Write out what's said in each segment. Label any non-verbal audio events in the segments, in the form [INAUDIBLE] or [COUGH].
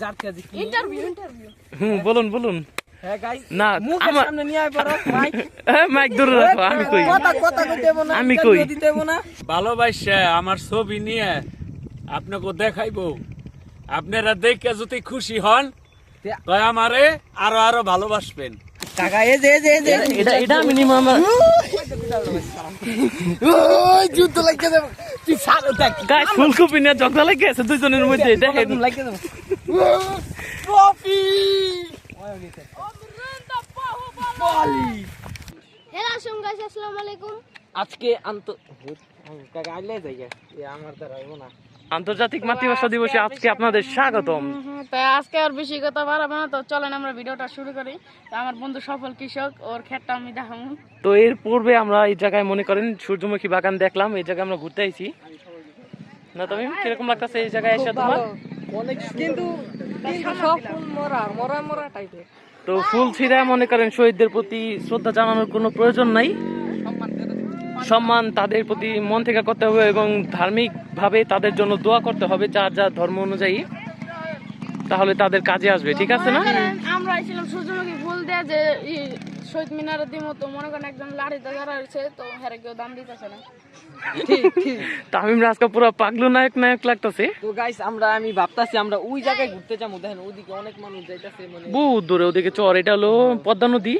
যার কাছে কি? ইন্টারভিউ ইন্টারভিউ হুম বলুন বলুন। হ্যাঁ গাইস না আমার সামনে নিয়ে আয় পড়ো মাইক [LAUGHS] হ্যাঁ, মাইক ধরে রাখো আমি কই? কথা কথা কইতে দেব না আমি কই। দেব না। ভালোবাসা আমার ছবি নিয়ে আপনাকে দেখাইবো। আপনারা দেখে যদি খুশি হন তাই আমারে আরও আরও ভালোবাসবেন। কাকা এই যে যে যে। এটা এটা মিনিমাম ওই যুদ্ধ তুই দেখ গাই ফুলকপি নিয়ে ঝগড়া লেগে আছে দুইজনের মধ্যে দেখেন। লাগিয়ে দেব ট্রফি হ্যালো আসসালামু গাইস আসসালামু আলাইকুম আজকে আন্ত আইলে যাই আমার দ্বারা হইব না। আন্তর্জাতিক মাতৃভাষা দিবসে আজকে আপনাদের স্বাগতম। তাই আজকে আর বেশি কথা বাড়াবো না তো চলেন আমরা ভিডিওটা শুরু করি। তো আমার বন্ধু সফল কৃষক ওর ক্ষেতটা আমি দেখাবো। তো এর পূর্বে আমরা এই জায়গায় মনে করেন সূর্যমুখী বাগান দেখলাম এই জায়গায় আমরা ঘুরতে আইছি। না তুমি কীরকম লাগতেছে এই জায়গায় এসে তোমার? কিন্তু কিন্তু সব ফুল মরা মরা মরা টাইপের তো ফুল ছিঁড়া মনে করেন শহীদদের প্রতি শ্রদ্ধা জানানোর কোনো প্রয়োজন নাই। সম্মান তাদের প্রতি মন থেকে করতে হবে এবং ধার্মিক ভাবে তাদের জন্য দোয়া করতে হবে যার যার ধর্ম অনুযায়ী। তাহলে তাদের কাজে আসবে ঠিক আছে না? আমরা ছিলাম সূর্যমুখী ফুল দিয়ে যে শহীদ মিনারের দিমো তো মনে করেন একজন লাড়িতে যারা রয়েছে তো হ্যাঁ কেউ দাম দিতেছে না। ঠিক ঠিক। তামিম রাজকা পুরো পাগলু নায়ক নায়ক লাগতেছে। তো গাইস আমরা আমি ভাবতাছি আমরা ওই জায়গায় ঘুরতে যাব। দেখেন ওইদিকে অনেক মানুষ যাইতাছে মানে বহুত দূরে ওদিকে চর এটা হলো পদ্মা নদী।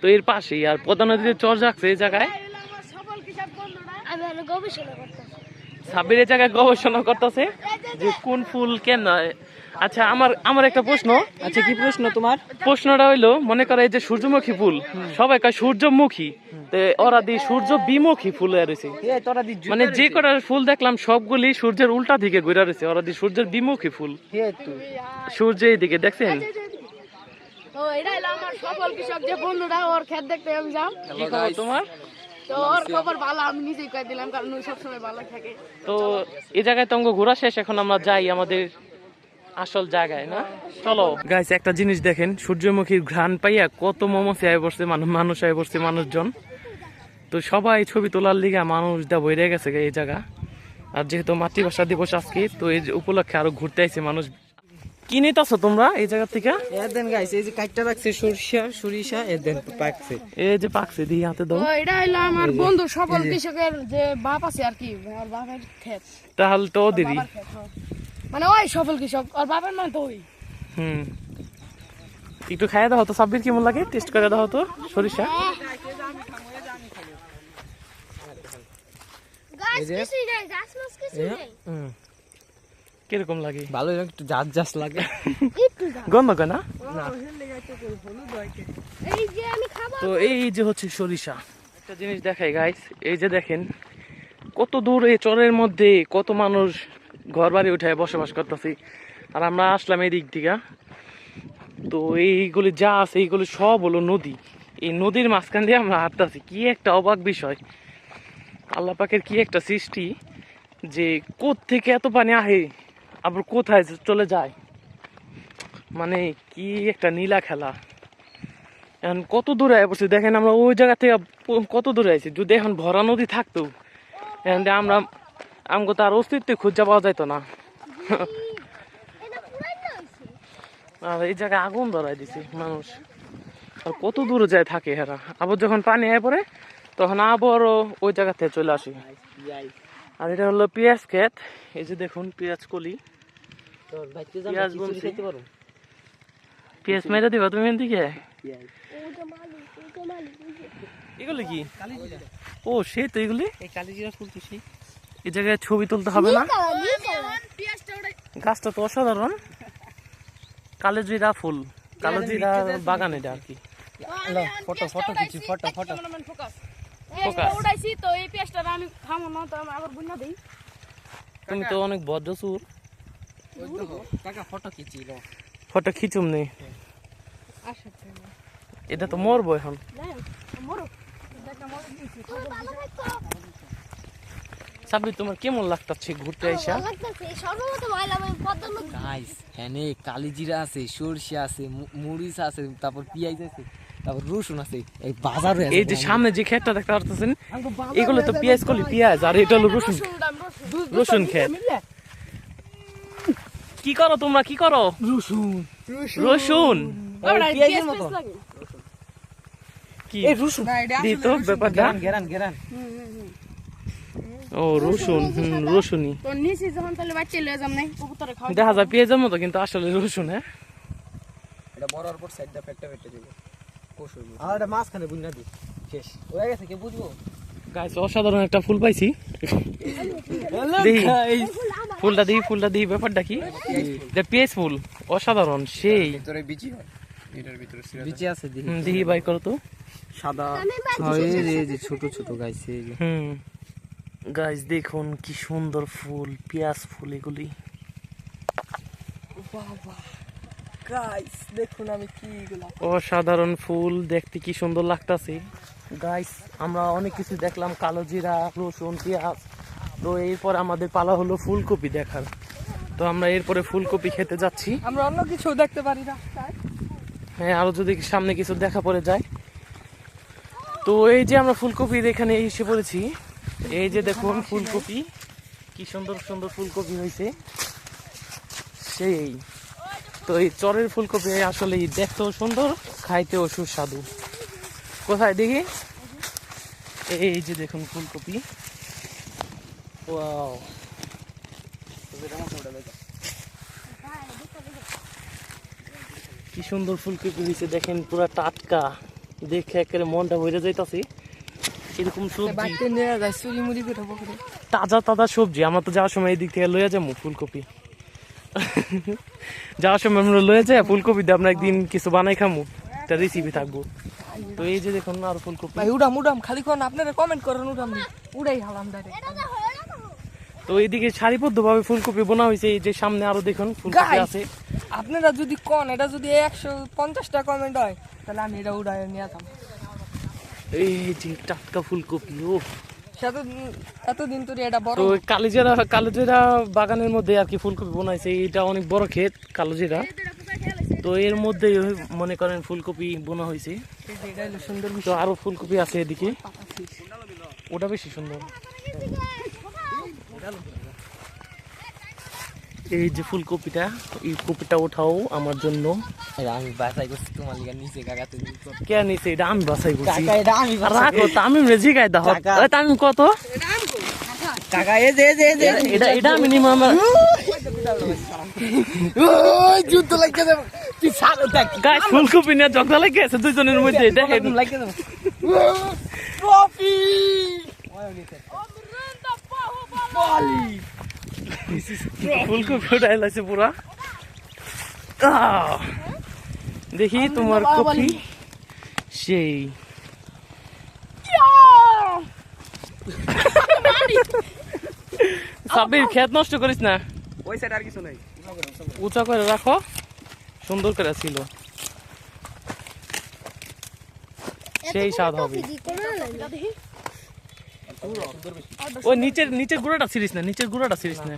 তো এর পাশেই আর পদ্মা নদীতে চর যাচ্ছে এই জায়গায়। সাবির এই জায়গায় গবেষণা করতেছে যে কোন ফুল কেন আচ্ছা আমার আমার একটা প্রশ্ন। আচ্ছা কি প্রশ্ন তোমার? প্রশ্নটা হইল মনে করে এই যে সূর্যমুখী ফুল সবাই কয় সূর্যমুখী। ওরা দিয়ে সূর্য বিমুখী ফুল রয়েছে। দি মানে যে কটা ফুল দেখলাম সবগুলি সূর্যের উল্টা দিকে ঘুরে রয়েছে ওরা দিয়ে সূর্যের বিমুখী ফুল। সূর্য এই দিকে দেখছেন তো এটা হলো আমার সফল কৃষক যে বন্ধুরা ওর ক্ষেত দেখতে আমি যাম। কি খবর তোমার? তো ওর খবর ভালো আমি নিজেই কয়ে দিলাম কারণ সবসময় ভালো থাকে। তো এই জায়গায় তো ঘোরা শেষ এখন আমরা যাই আমাদের আসল জায়গায় না? চলো। গাইস একটা জিনিস দেখেন সূর্যমুখীর ঘ্রাণ পাইয়া কত মোমোসি আয় বসছে মানুষ মানুষ আয় বসছে মানুষজন। তো সবাই ছবি তোলার লিগে মানুষ দা বইরে গেছে এই জায়গা। আর যেহেতু মাতৃভাষা দিবস আজকে তো এই যে উপলক্ষে আরও ঘুরতে আইছে মানুষ। কি নিতেছো তোমরা এই জায়গা থেকে? এ দেন গাইস এই যে কাইটটা রাখছে সরিষা সরিষা এ দেন পাকছে। এই যে পাকছে দিয়ে হাতে দাও। তো এটা হলো আমার বন্ধু সফল কৃষকের যে বাপ আছে আর কি ওর বাপের ক্ষেত। তাহলে তো হয়। মানে ওই সফল কৃষক আর বাপের মানে তো ওই। হুম। একটু খাইয়ে দাও তো সাব্বির কেমন লাগে? টেস্ট করে দাও তো সরিষা। হুম, কীরকম লাগে? ভালো একটু জাত জাস লাগে। গন্ধ কেনা না? এই যে আমি খাব তো এই যে হচ্ছে সরিষা। একটা জিনিস দেখাই গাইস এই যে দেখেন কত দূর এই চরের মধ্যে কত মানুষ ঘর বাড়ি উঠে বসবাস করতেছে। আর আমরা আসলাম এই দিক। থেকে তো এইগুলি যা আছে, এইগুলি সব হলো নদী। এই নদীর মাঝখান দিয়ে আমরা হাঁটতেছি। কি একটা অবাক বিষয়। আল্লাহ পাকের কি একটা সৃষ্টি যে থেকে এত পানি আহে, আবার কোথায় চলে যায়। মানে কি একটা নীলা খেলা। এখন কত দূরে পড়ছি? দেখেন আমরা ওই জায়গা থেকে কত দূরে আছি যদি এখন ভরা নদী থাকতো, এখন আমরা আমগো তার অস্তিত্ব খুঁজে পাওয়া যাইতো না। আর এই জায়গায় আগুন ধরাই দিছে মানুষ। আর কত দূরে যায় থাকে হেরা। আবার যখন পানি আয় পড়ে তখন আবারও ওই জায়গা থেকে চলে আসি। আর এটা হলো পেঁয়াজ ক্ষেত। এই যে দেখুন পেঁয়াজ কলি। তোর পেঁয়াজ পারো? পেঁয়াজ মেরে দিবা তুমি এদিকে পেঁয়াজ এগুলো কি? ও সে তো এগুলি? এই কালিজিরা ফুল এই জায়গায় ছবি তুলতে হবে না? গাছটা তো অসাধারণ। কালো জিরা ফুল। কালো জিরা বাগান এটা আর কি। ফটো ফটো কিছু ফটো ফটো। ফোকাস। তো এই পেঁয়াজটা আমি খামো না। তো আবার বুঝনা দিই তুমি তো অনেক বদ্ধ সুর ফটো কিছু ফটো খিচুম নেই এটা তো মরবো এখন মরো সাব্বির তোমার কেমন লাগতাছে ঘুরতে আইসা? গাইস এনে কালিজিরা আছে সরষে আছে মরিচ আছে তারপর পেঁয়াজ আছে তারপর রসুন আছে এই বাজারে এই যে সামনে যে ক্ষেতটা দেখতে পারতেছেন এগুলো তো পেঁয়াজ কলি পেঁয়াজ আর এটা হলো রসুন রসুন। ক্ষেত। কি করো তোমরা কি করো? রসুন। রসুন। পেঁয়াজের মতো। কি? দি তো ব্যাপারটা। গেরান গেরান ও রসুন হুম রসুনই। তো নিচে যখন তাহলে বাচ্চা লিয়ে যাম নাই কবুতরে খাওয়া দেখা যায় মতো কিন্তু আসলে রসুন হ্যাঁ? এটা বড়ার পর সাইডটা ফেটটা ফেটে দিব আর এটা মাঝখানে বুঝনা দি। শেষ। গেছে কে বুঝব? অসাধারণ একটা ফুল পাইছি। দেখি ফুলটা দিই ফুলটা দিই ব্যাপারটা কি? এটা পেঁয়াজ ফুল। অসাধারণ সেই। ভিতরে বিচি হয়। এটার ভিতরে বিচি আছে দেখি। হুম, দেখি বাই করো তো। সাদা হয় এই যে ছোট ছোট গাইছে যে। হুম। গাছ দেখুন কি সুন্দর ফুল পেঁয়াজ ফুল এগুলি। দেখুন আমি কি অসাধারণ ফুল দেখতে কি সুন্দর লাগতাছে। গাইস আমরা অনেক কিছু দেখলাম কালো জিরা রসুন পেঁয়াজ। তো এরপর আমাদের পালা হলো ফুলকপি দেখার। তো আমরা এরপরে ফুলকপি খেতে যাচ্ছি। আমরা অন্য কিছু দেখতে পারি না হ্যাঁ আরও যদি সামনে কিছু দেখা পড়ে যায়। তো এই যে আমরা ফুলকপির এখানে এসে পড়েছি এই যে দেখুন ফুলকপি, কি সুন্দর সুন্দর ফুলকপি হয়েছে। সেই, তো এই চরের ফুলকপি আসলে দেখতেও সুন্দর, খাইতেও সুস্বাদু। কোথায় দেখি? এই যে দেখুন ফুলকপি। ওয়াও। কি সুন্দর ফুলকপি হয়েছে, দেখেন পুরা টাটকা। দেখে একেবারে মনটা ভরে যাইতাছে। এরকম সবজি। তাজা তাজা সবজি আমরা তো যাওয়ার সময় এই দিক থেকে লইয়া যাব ফুলকপি। যাওয়ার সময় আমরা লইয়া যাই ফুলকপি দিয়ে আমরা একদিন কিছু বানাই খামু একটা রেসিপি থাকব। তো এই যে দেখুন আর ফুলকপি। ভাই উড়াম উড়াম খালি কোন আপনারা কমেন্ট করেন উড়াম। উড়াই হালাম ডাইরেক্ট তো এইদিকে সারিবদ্ধ ভাবে ফুলকপি বোনা হয়েছে এই যে সামনে আরও দেখুন ফুলকপি! আছে। আপনারা যদি কোন এটা যদি একশো পঞ্চাশটা কমেন্ট হয় তাহলে আমি এটা উড়াই নিয়ে যেতাম এই যে টাটকা ফুলকপি ও এতদিন তো এটা বড়। তো কালিজিরা কালোজিরা বাগানের মধ্যে আর কি ফুলকপি বোনাইছে এটা অনেক বড় ক্ষেত কালোজিরা। তো এর মধ্যে মনে করেন ফুলকপি বোনা হয়েছে তো আরও ফুলকপি আছে এদিকে। ওটা বেশি সুন্দর। এই যে ফুলকপিটা এই কপিটা ওঠাও আমার জন্য। আমি বাসাই করছি তোমার লিগা নিচে কাকা তুমি কে নিছে এটা আমি বাছাই করছি। কাকা এটা আমি আর রাখো তামিম রে জিগাই দাও। তামিম কত? কাকা এই যে যে যে। এটা এটা আমি নিম আমার। ওই যুদ্ধ লাগিয়ে দেব তুই সালো দেখ। গাছ ফুলকপি নিয়ে ঝগড়া লেগে আছে দুজনের মধ্যে দেখেন। লাগিয়ে দেব ট্রফি। ফুলকপি উঠাই লাইছে পুরা দেখি তোমার কপি। সেই। সাবির ক্ষেত নষ্ট করিস না? ওই সাইড আর কিছু নাই উঁচা করে রাখো সুন্দর করে ছিল সেই স্বাদ হবে ওই নিচের নিচের গুঁড়াটা ছিড়িস না নিচের গুঁড়াটা ছিড়িস না।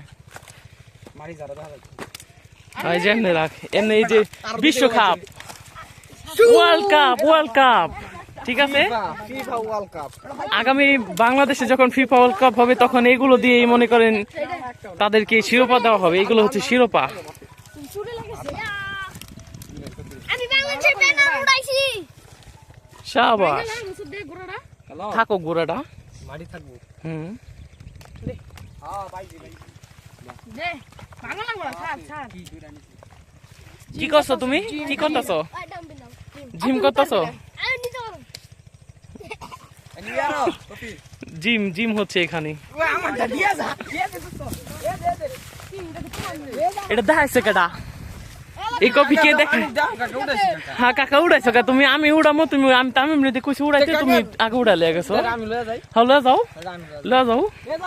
এই যে এমনি রাখ এমনি এই যে বিশ্বকাপ ওয়ার্ল্ড কাপ। ওয়ার্ল্ড কাপ ঠিক আছে? আগামী বাংলাদেশে যখন ফিফা ওয়ার্ল্ড কাপ হবে তখন এগুলো দিয়ে মনে করেন তাদেরকে শিরোপা দেওয়া হবে। এগুলো হচ্ছে শিরোপা। হ্যালো থাকো গোড়াটা। হুম। কি করছ তুমি? কি করতেছো? জিম করতেছো? জিম জিম হচ্ছে এখানে। এটা দেখাইছে কেটা এই কপি কে দেখে হ্যাঁ কাকা উড়াইছো কা তুমি আমি উড়ামো তুমি আমি তামিম রেদি কইছি উড়াইতে তুমি আগে উড়ালে গেছো এটা আমি লয়ে যাই। হ্যাঁ লয়ে যাও। লয়ে যাও।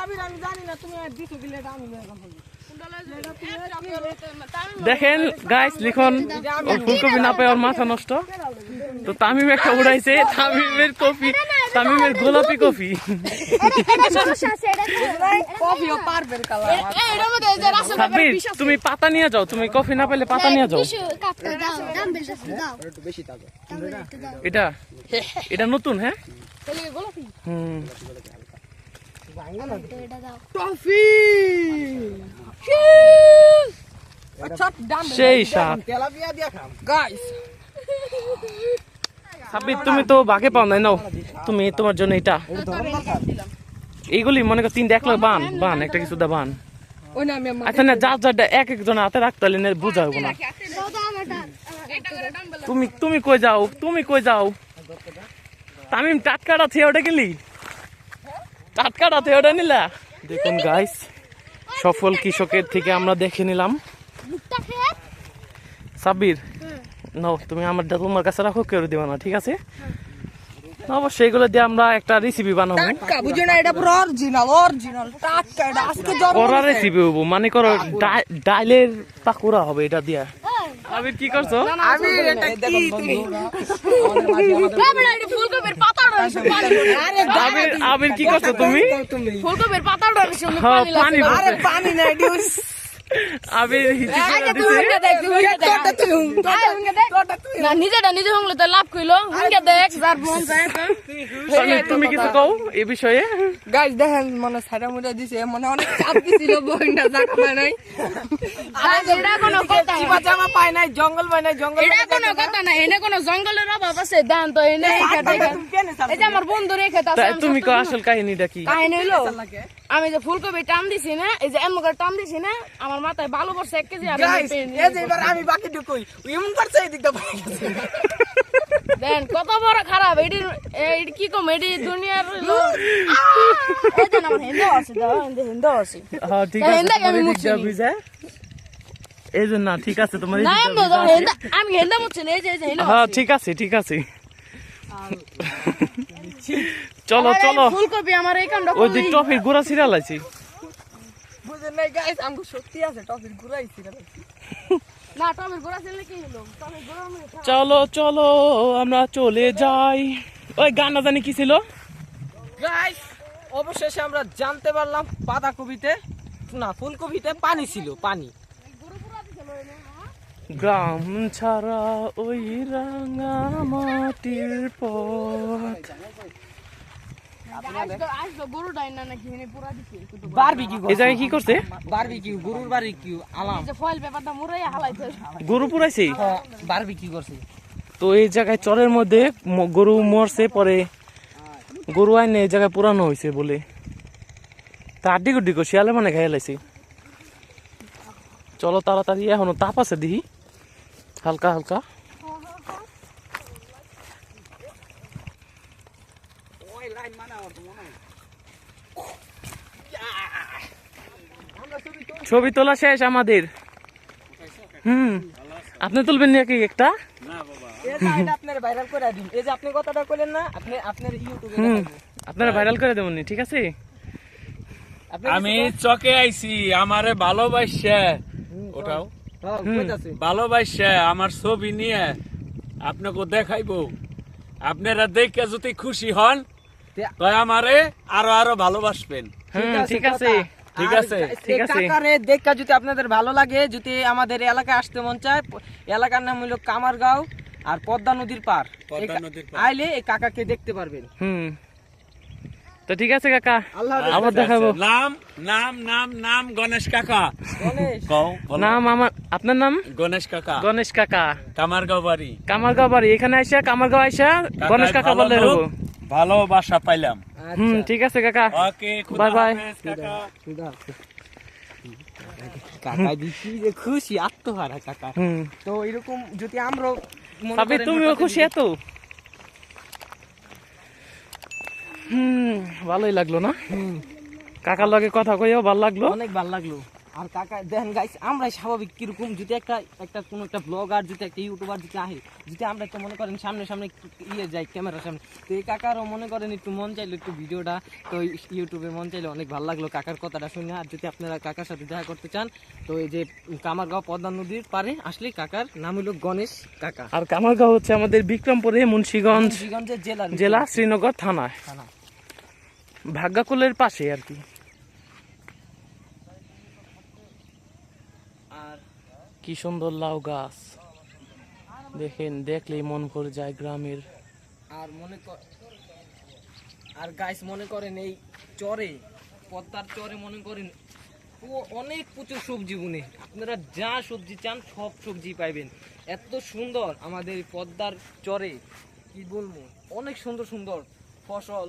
আমি জানি না তুমি দিছো আমি লয়ে যাব। দেখেন গাইস লিখন ও ফুলকপি না পায় ওর মাথা নষ্ট। তো তামিম একটা উড়াইছে তামিমের কপি তামিমের গোলাপি সাব্বির তুমি পাতা নিয়ে যাও তুমি কফি না পেলে পাতা নিয়ে যাও। এটা এটা নতুন হ্যাঁ? হুম। সেই স্বাদ। তেলাপিয়া দিয়া খাম। গাইস সাব্বির তুমি তো বাঘে পাও নাই নাও। তুমি তোমার জন্য এটা। এইগুলি মনে কর তিনটা একলা বান বান একটা কিছু দা বান। আচ্ছা না যার যার এক একজন হাতে রাখতে হলে না বোঝা হব না। তুমি তুমি কই যাও তুমি কই যাও। তামিম টাটকাটা থেকে ওটা গেলি? টাটকাটা থেকে ওটা নিলা? দেখুন গাইস সফল কৃষকের থেকে আমরা দেখে নিলাম। সাব্বির নাও তুমি আমারটা তোমার কাছে রাখো কেউ দিবা না ঠিক আছে? অবশ্যই এগুলো দিয়ে আমরা একটা রেসিপি বানাবো। বুঝো না এটা পুরো অরিজিনাল অরিজিনাল টাটকা এটা আজকে জন্ম করা রেসিপি হব মানে করো পাকুড়া হবে এটা দিয়া। আবির কি করছ? আমি এটা কি তুমি? ফুলকপির পাতা আরে আবির আবির কি করছ তুমি? ফুলকপির পাতা হ্যাঁ পানি আরে পানি না ডিউস। আবির হিচি করে আগে দিছে তুই দেখ তুই দেখ। তুই তোটা তুই না নিজেটা নিজে হংলে তো লাভ কইলো। হুঙ্গে দেখ। যার মন যায় তো। তুমি কিছু কও এই বিষয়ে? গাইস দেখেন মানে সাইডা মুড়া দিছে মানে অনেক চাপ দিছিল বইনা জায়গা পায় নাই। আর এটা কোনো কথা। জামা পায় নাই জঙ্গল পায় নাই জঙ্গল এটা কোনো কথা না এনে কোনো জঙ্গলের অভাব আছে? দান তো এনে তুমি কেন চাপ এই যে আমার বন্ধু রেখে তা তুমি কো আসল কাহিনীটা কি? কাহিনী হইল? আমি যে ফুলকপি টান দিছি না এই যে এমন করে টান দিছি না আমার মাথায় বালু পড়ছে এক কেজি আর যে এবার আমি বাকি ঢুকুই। এমন করছে এই দিকটা দেন কত বড় খারাপ এটি এটি কি কম? এটি দুনিয়ার হিন্দু আছে হিন্দু আছে। হ্যাঁ ঠিক আছে আমি এই যে ঠিক আছে তোমার আমি। হিন্দু না এই হ্যাঁ ঠিক আছে ঠিক আছে। চলো চলো। ফুলকপি আমার এই কামটা ওই দিক টফির গোড়া সিরিয়াল আছে। বুঝেন নাই গাইস আমগো সত্যি আছে টপিক ঘুরাইছি রে না টমের গোড়া ছিল কি হলো? টমের গোড়া মানে চলো চলো আমরা চলে যাই। ওই গান না জানি কি ছিল? গাইস অবশেষে আমরা জানতে পারলাম বাঁধাকপিতে না ফুলকপিতে পানি ছিল পানি। গ্রাম ছাড়া ওই রাঙা মাটির পথ। কি করছে? গরুর বারবিকিউ আলাম। গরু পুরাইছে? বারবিকিউ করছে? তো এই জায়গায় চরের মধ্যে গরু মরছে পরে। গরু আইনে এই জায়গায় পুরানো হয়েছে বলে। তা আড্ডি গুড্ডি করে শিয়ালে মানে খাই লাইছে। চলো তাড়াতাড়ি এখনও তাপ আছে দিহি হালকা হালকা। ছবি তোলা শেষ আমাদের। হুম। আপনি তুলবেন নাকি একটা? আপনারা ভাইরাল করে দেবেন ঠিক আছে? আমি চকে আইছি, আমারে ভালোবাসছে ওটাও। কইতাছে। ভালোবাসছে আমার ছবি নিয়ে আপনাকে দেখাইবো। আপনারা দেখে যদি খুশি হন তাই আমারে আরও আরও ভালোবাসবেন। ঠিক আছে ঠিক আছে ঠিক আছে। কাকারে দেখা যদি আপনাদের ভালো লাগে যদি আমাদের এলাকায় আসতে মন চায় এলাকার নাম হলো কামারগাঁও আর পদ্মা নদীর পার পদ্মা নদীর পার। আইলে এই কাকাকে দেখতে পারবেন। হুম। তো ঠিক আছে কাকা। আবার দেখাবো। নাম নাম নাম নাম গণেশ কাকা। গণেশ। কও বলো। নাম আমার আপনার নাম? গণেশ কাকা। গণেশ কাকা। কামারগাঁও বাড়ি। কামারগাঁও বাড়ি। এখানে আইসা কামারগাঁও আইসা গণেশ কাকা বললে হব ভালোবাসা পাইলাম। হুম ঠিক আছে কাকা। ওকে Bye bye. কাকা। দেখি যে খুশি আত্মহারা কাকা। তো এরকম যদি আমরা তুমিও খুশি এত? হুম ভালোই লাগল না? হুম, কাকার লগে কথা কইও ভালো লাগল? অনেক ভালো লাগল। আর কাকা দেখেন গাইস আমরাই স্বাভাবিক কীরকম। যদি একটা একটা কোনো একটা ব্লগার যদি একটা ইউটিউবার যদি আহে যদি আমরা একটা মনে করেন সামনে সামনে ইয়ে যাই ক্যামেরার সামনে তো এই কাকারও মনে করেন একটু মন চাইলো একটু ভিডিওটা তো ইউটিউবে মন চাইলে অনেক ভালো লাগল কাকার কথাটা শুনে। আর যদি আপনারা কাকার সাথে দেখা করতে চান তো এই যে কামারগাঁও পদ্মা নদীর পারে আসলে কাকার নাম হলো গণেশ কাকা। আর কামারগাঁও হচ্ছে আমাদের বিক্রমপুরে মুন্সিগঞ্জ মুন্সিগঞ্জের জেলার জেলা শ্রীনগর থানায়। থানা। ভাগ্যাকুলের পাশে আর কি আর কি সুন্দর লাউ গাছ। দেখেন, দেখলেই মন ভরে যায় গ্রামের। আর মনে আর গাইস মনে করেন এই চরে, পদ্মার চরে মনে করেন অনেক প্রচুর সবজি বুনে। আপনারা যা সবজি চান, সব সবজি পাইবেন। এত সুন্দর আমাদের পদ্মার চরে, কি বলব? অনেক সুন্দর সুন্দর ফসল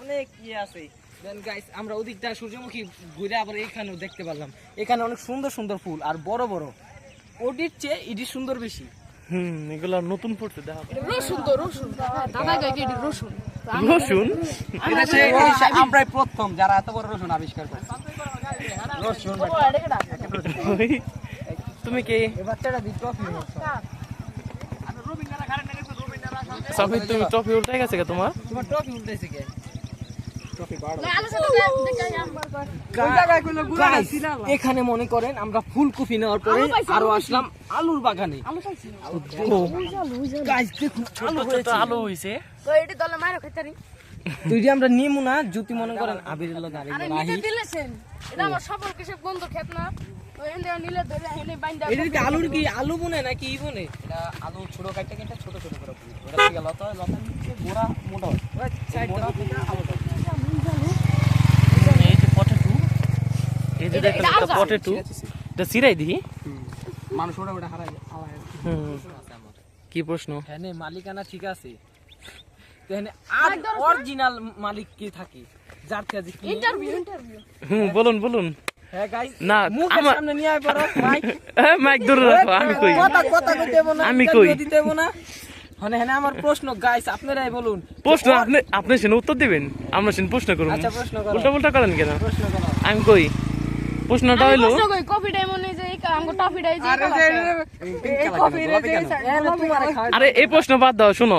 অনেক ইয়ে আছে। দেন গাইস আমরা ওদিকটা সূর্যমুখী ঘুরে আবার এখানেও দেখতে পারলাম। এখানে অনেক সুন্দর সুন্দর ফুল, আর বড় বড়। ওটির চেয়ে ইডি সুন্দর বেশি। হুম এগুলা নতুন পড়ছে দেখা রসুন তো রসুন। দাদা গাই এটি রসুন। রসুন আমরাই প্রথম যারা এত বড় রসুন আবিষ্কার করে ওই, তুমি কি? বাচ্চাটা দি ট্রফি সাফিদ তুমি ট্রফি উল্টে গেছে কে তোমার? তোমার ট্রফি উঠতেছে কে? এখানে মনে করেন আমরা ফুলকপি নেওয়ার পরে আরও আসলাম আলুর বাগানে। আলু হয়েছে। আমরা নিমু না যদি মনে করেন আবির লগে আরেক আরে জন নিতে আহি। দিলেছেন। এটা আমার সফল কৃষক বন্ধু খেত না নিলে ধরে এনে বাইন্দা এটা কি আলুর কি আলু বনে নাকি ই বনে? এটা আলু ছোট কাটতে কিন্তু ছোট ছোট করে লতা লতা মোটা হয়। মোটা থেকে আলুটা এই যে পটেটো এই যে দেখেন একটা পটেটো এটা সিরাই দিই মানুষ ওটা ওটা হারাই হারাই কি প্রশ্ন? হ্যাঁ মালিকানা ঠিক আছে। আর অরিজিনাল মালিক কে থাকে? যার কাছে ইন্টারভিউ ইন্টারভিউ হুম বলুন বলুন। হ্যাঁ গাইস না মুখের আমার সামনে নিয়ে আয় পড়ো মাইক হ্যাঁ, মাইক ধরে রাখো আমি কই? কথা কথা কইতে দেব না আমি interview কই? দিতে দেব না। আমার প্রশ্ন গাইস আপনারাই বলুন। প্রশ্ন আপনি আপনি সেন উত্তর দিবেন। আমরা সেন প্রশ্ন করুন আচ্ছা প্রশ্ন উল্টা করেন কেন? আমি কই? প্রশ্নটা হইল? আরে এই আরে প্রশ্ন বাদ দাও শোনো।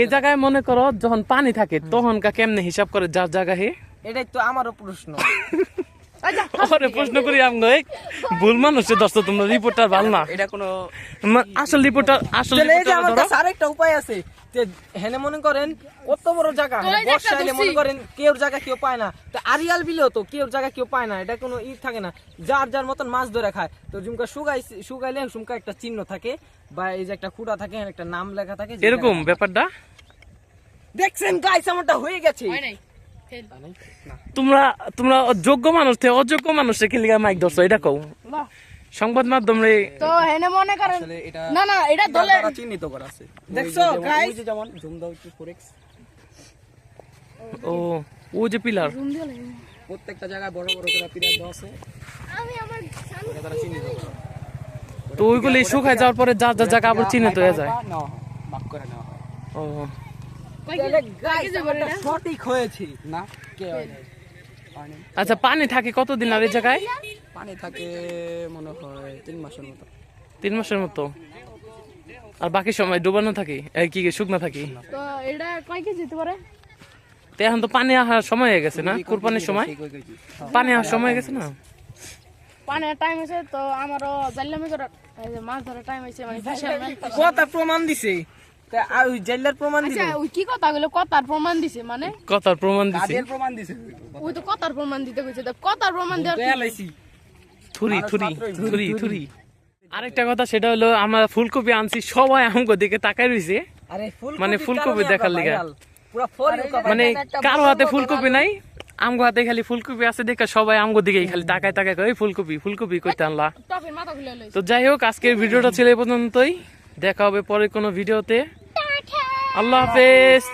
এই জায়গায় মনে করো যখন পানি থাকে তখন কা কেমনে হিসাব করে যার জায়গা হে? এটাই তো আমারও প্রশ্ন। [LAUGHS] ওরে প্রশ্ন করি আমি এই ভুল মানুষের দোস্ত তোমরা রিপোর্টার ভালো না। এটা কোনো আসল রিপোর্টার আসল রিপোর্টার আরেকটা উপায় আছে। যে হেনে মনে করেন কত বড় জায়গা বর্ষা এলে মনে করেন কেউ জায়গা কেউ পায় না। তো আরিয়াল বিলেও তো কেউ জায়গা কেউ পায় না এটা কোনো ই থাকে না। যার যার মতন মাছ ধরে খায়। তো ঝুমকা শুকাই শুকাইলে ঝুমকা একটা চিহ্ন থাকে বা এই যে একটা খুঁটা থাকে একটা নাম লেখা থাকে এরকম ব্যাপারটা? দেখছেন গাইস আমারটা হয়ে গেছে। তোমরা তোমরা যোগ্য মানুষ থেকে অযোগ্য মানুষের কি মাইক ধরছো এটা কও। সংবাদ মাধ্যমে তো হেনে মনে করেন না না এটা দলে চিহ্নিত করা আছে। দেখছ, যে যেমন- guys? ওই যে যেমন জুম দাও একটু ফোরেক্স ও ও যে পিলার প্রত্যেকটা জায়গায় বড় বড় করে পিরিয়ড দেওয়া আছে। আমি আমার এটা দ্বারা চিহ্নিত করা। তো ওইগুলি শুকায় যাওয়ার পরে যা যা জায়গা আবার চিহ্নিত হয়ে যায়। হয় ভাগ করে নেওয়া হয়। ও। তাহলে সঠিক হয়েছে। না কে হয় আচ্ছা পানি থাকে কতদিন আর এই জায়গায়? পানি থাকে মনে হয় তিন মাসের মতো। তিন মাসের মতো? আর বাকি সময় ডুবানো থাকে? কি শুকনো থাকে? তো এটা কয় কেজি হতে পারে? তো এখন তো পানি আসার সময় হয়ে গেছে না? কুরবানির সময়? পানি আসার সময় হয়ে গেছে না? পানের টাইম আছে তো আমারও করে মাছ ধরার টাইম আছে মানে কথা প্রমাণ দিছে। আর ওই জেলার প্রমাণ দিল? আচ্ছা ওই কি কথা গুলো কথার প্রমাণ দিছে মানে? কথার প্রমাণ দিছে। প্রমাণ দিছে। ওই তো কথার প্রমাণ দিতে কইছে কথার প্রমাণ দেওয়ার থুরি থুরি থুরি থুরি। আরেকটা কথা সেটা হলো আমরা ফুলকপি আনছি সবাই আমগো দিকে তাকাই রইছে। মানে ফুলকপি দেখার লিগা। পুরো ফর ইউ মানে কারও হাতে ফুলকপি নাই আমগো হাতে খালি ফুলকপি আছে দেখে সবাই আমগো দিকেই খালি তাকায় তাকায় কই ফুলকপি ফুলকপি কইতে আনলা। তো যাই হোক আজকের ভিডিওটা ছিল এই পর্যন্তই। দেখা হবে পরে কোনো ভিডিওতে। আল্লাহ হাফেজ।